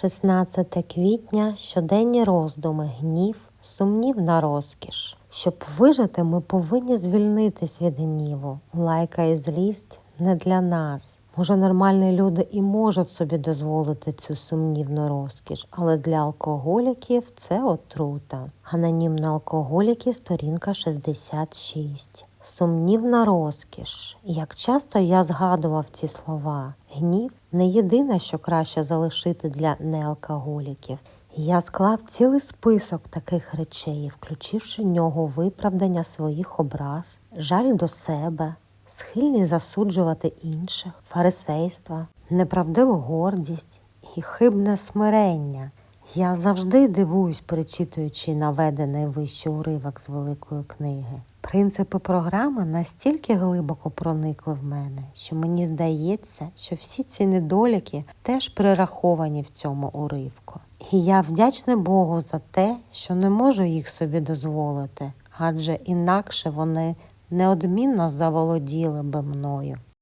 16 квітня щоденні роздуми, гнів, сумнівна розкіш. Щоб вижити, ми повинні звільнитись від гніву. Лайка і злість не для нас. Може, нормальні люди і можуть собі дозволити цю сумнівну розкіш, але для алкоголіків це отрута. Анонімні алкоголіки, сторінка 66. Сумнівна розкіш. Як часто я згадував ці слова, гнів не єдине, що краще залишити для неалкоголіків. Я склав цілий список таких речей, включивши в нього виправдання своїх образ, жаль до себе, схильність засуджувати інших, фарисейство, неправдиву гордість і хибне смирення. Я завжди дивуюсь, перечитуючи наведений вище уривок з великої книги. Принципи програми настільки глибоко проникли в мене, що мені здається, що всі ці недоліки теж прираховані в цьому уривку. І я вдячна Богу за те, що не можу їх собі дозволити, адже інакше вони неодмінно заволоділи би мною.